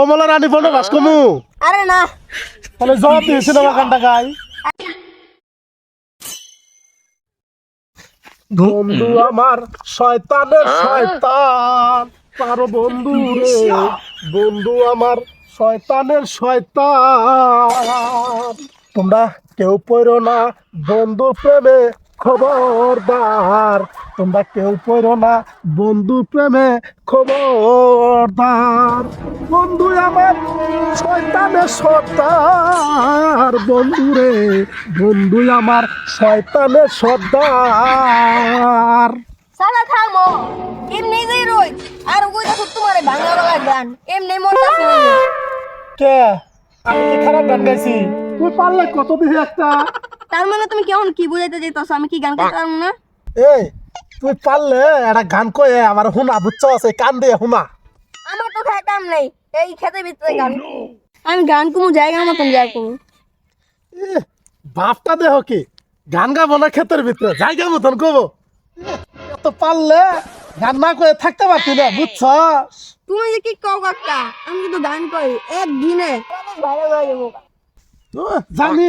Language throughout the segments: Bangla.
কমলা রানী ফোনে বাস কমু আরে না। তাহলে জবাব দিয়ে সিনেমা গানটা গাই। বন্ধু আমার শয়তানের শয়তান পারো বন্ধু রে। বন্ধু আমার শয়তানের শয়তান। তোমরা কেউ পড়ো না বন্ধু প্রেমে। খবরদার তোমরা কেউ পড়ো না বন্ধু প্রেমে খবরদার বন্ধু আমার শয়তানের সর্দার। বন্ধু রে বন্ধু আমার শয়তানের সর্দার। সালা থামো এমনি যাই রই আর ওই দেখো তোমার ভাঙা গলা গান এমনি মনটা কে? আমি কি খারাপ গান গাইছি? তুই পারলে কত দিহি একটা তার মানে তুমি কেমন কি বুঝাইতে চাইতাছো আমি কি গান গাইতে পারব না? এই তুই পারলে একটা গান কয়ে আমার হুনা বুঝছ? আছে কান দিয়ে হুনা। আমার তো খায় কাম নেই। এই খেতে ভিতরে গান। আমি গান কুমু জায়গা মতন যাই কুমু। বাপটা দেহ কি গান গাবো না ক্ষেতের ভিতরে জায়গা মতন কবো এত পারলে গান না করে থাকতে পারতি না বুঝছ? তুমি যে কি কও কাকা আমি কিন্তু গান করি একদিনে। ভালো হয়ে যাব জানি।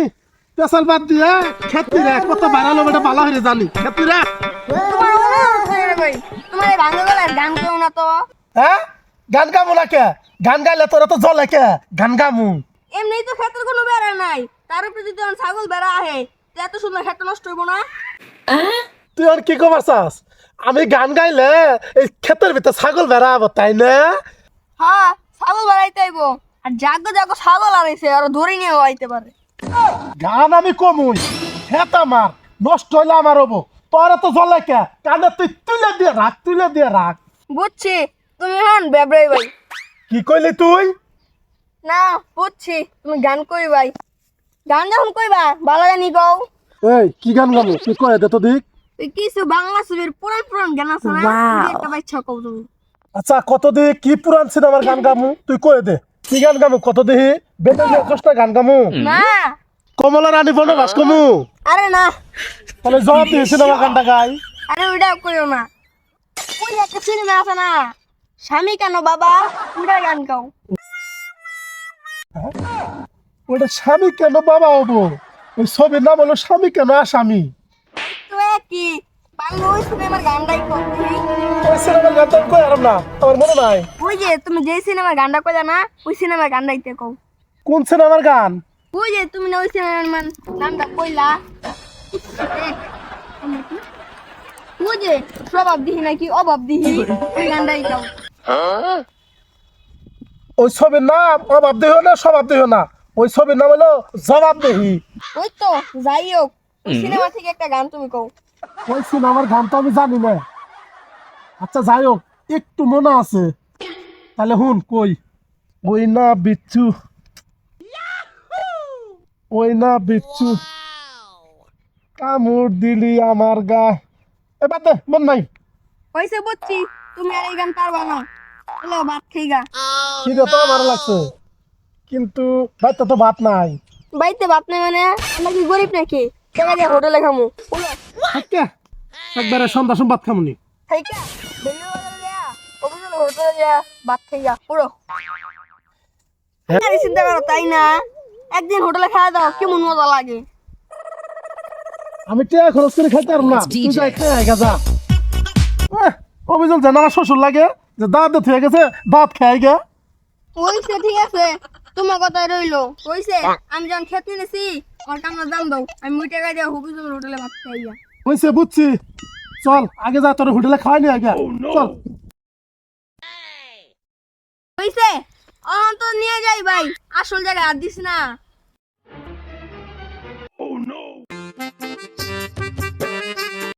পেশাল বাদ দিয়ে খেতি রে কত বাড়ালো বেটা ভালো হয়ে জানি খেতি রে। তোমার অনুরোধ হয়ে রে ভাই তোমার এই ভাঙা গলার গান কেউ না তো? হ্যাঁ? গান গামু না কে? গান গাইলে তোরা তো জলে কে গান গামু। এমনি তো ক্ষেতের কোনো বেড়া নাই। তার উপরে যদি আমার ছাগল বেড়া আহে তো এত সুন্দর ক্ষেত নষ্ট হইব না? তুই আর কি কবার চাস? আমি গান গাইলে এই ক্ষেতের ভিতরে ছাগল বেড়া বেড়াবো তাই না? হ্যাঁ ছাগল বেড়াইতে আইব আর জাগো জাগো ছাগল আনাইছে আর ধরে নিয়ে আইতে পারে। গান আমি কমুই। হেত আমার নষ্ট হইলে আমার হব। তোরা তো জলে কে কানে তুই তুলে দিয়ে রাখ তুলে দিয়ে রাখ। বুঝছি তুমি হন বেবরাই ভাই। কি কইলি তুই? না বুঝছি তুমি গান কই ভাই। গান যখন কইবা ভালো গানি গাও এই কি গান গামু তুই কয়ে দে তো দিক। কিছু বাংলা ছবির পুরান পুরান গান আছে না একটা বাচ্চা কও তুমি। আচ্ছা কত দিহি কি পুরান সিনেমার গান গামু তুই কয়ে দে। কি গান গামু? কত দিহি? বেটা কষ্ট গান গামু? না কমলা রানী ফোনে বাস কমু? আরে না। তাহলে জবাব দিয়ে সিনেমা গানটা গাই। আরে ওইটা কইও না। ওই একটা সিনেমা আছে না? স্বামী কেন বাবা? ওইটা গান গাও। ওটা স্বামী কেন বাবা হব? ওই ছবির নাম হলো স্বামী কেন আসামি। তো কি বাংলা ওই সিনেমার গানটাই করতে ওই সিনেমার গান তো আমি কই আরাম না আমার মনে নাই। ওই যে তুমি যে সিনেমার গানটা কইলা না ওই সিনেমার গানটাইতে কও। কোন সিনেমার গান? ওই যে তুমি না ওই সিনেমার নামটা কইলা। ওই যে স্বভাব দিহি নাকি অভাব দিহি ওই গানটাই গাও ওই ছবির নাম অভাব দেহ না স্বভাব দেহ না? ওই ছবির নাম হলো জবাব দেহি ওই তো যাই হোক সিনেমা থেকে একটা গান তুমি কও। ওই সিনেমার গান তো আমি জানি না। আচ্ছা যাই হোক একটু মনে আছে। তাহলে হুন কই? ওই না বিচ্ছু। ওই না বিচ্ছু। কামড় দিলি আমার গা এবার দে মন নাই। হইছে বুঝছি তুমি আর এই গান পারবা না। হলো ভাত খেয়ে গা। কি রে তো ভালো লাগছে। কিন্তু বাড়িতে তো ভাত নাই। বাইতে ভাত নাই মানে? আমরা কি গরিব নাকি? টাকা দিয়ে হোটেলে খামু। থাকে একবারে সন্ধ্যা সম ভাত খামুনি। থাইকা দিল্লি বাজারে যা অফিসে হোটেলে যা ভাত খেয়ে পুরো আরে চিন্তা করো তাই না? একদিন হোটেলে খাওয়া দাও কেমন মজা লাগে। আমি টিয়া খরচ করে খাইতে পারব না। তুই যাই খেয়ে অভিযোগ জানা শ্বশুর লাগে যে দাঁত হয়ে গেছে দাঁত খেয়ে গে। ওইছে ঠিক আছে তোমার কথাই রইল। ওইছে আমি যখন খেতে নিয়েছি আমার কামনা দাম দাও আমি ওই টাকা দিয়ে অফিসে হোটেলে ভাত খাই গা হয়েছে বুঝছি। চল আগে যা তোর হোটেলে খাওয়াই নি আগে। চল। ওইসে অন্ত তো নিয়ে যাই ভাই। আসল জায়গা আর দিস না।